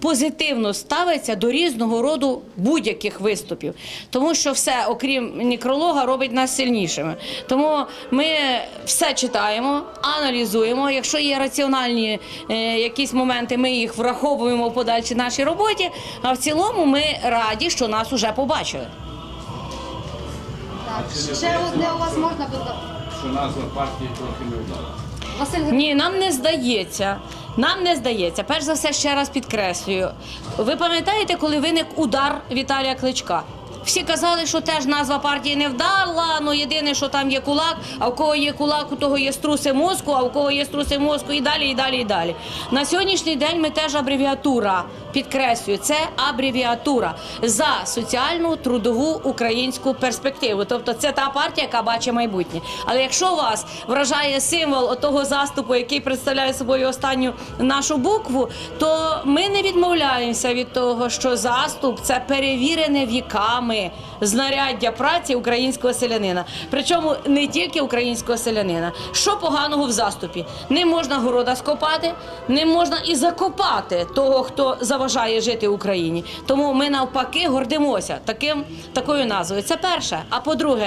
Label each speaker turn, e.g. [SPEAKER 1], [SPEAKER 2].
[SPEAKER 1] позитивно ставиться до різного роду будь-яких виступів, тому що все, окрім некролога, робить нас сильнішими. Тому ми все читаємо, аналізуємо. Якщо є раціональні е, якісь моменти, ми їх враховуємо в подальшій нашій роботі. А в цілому ми раді, що нас уже побачили.
[SPEAKER 2] Так, ще одне у вас можна буде.
[SPEAKER 3] що назва партії трохи не вдала.
[SPEAKER 2] Василь
[SPEAKER 1] Ні, нам не здається. Нам не здається. Перш за все, ще раз підкреслюю. Ви пам'ятаєте, коли виник удар Віталія Кличка? Всі казали, що теж назва партії не вдала. Ну єдине, що там є кулак, а в кого є кулак, у того є струси мозку, а у кого є струси мозку, і далі, і далі, і далі. На сьогоднішній день ми теж абревіатура. Підкреслюю, це абревіатура за соціальну трудову українську перспективу. Тобто це та партія, яка бачить майбутнє. Але якщо вас вражає символ того заступу, який представляє собою останню нашу букву, то ми не відмовляємося від того, що заступ це перевірене віками знаряддя праці українського селянина. Причому не тільки українського селянина. Що поганого в заступі? Не можна города скопати, не можна і закопати того, хто заважає жити Україні. Тому ми навпаки гордимося таким такою назвою. Це перше. А по-друге.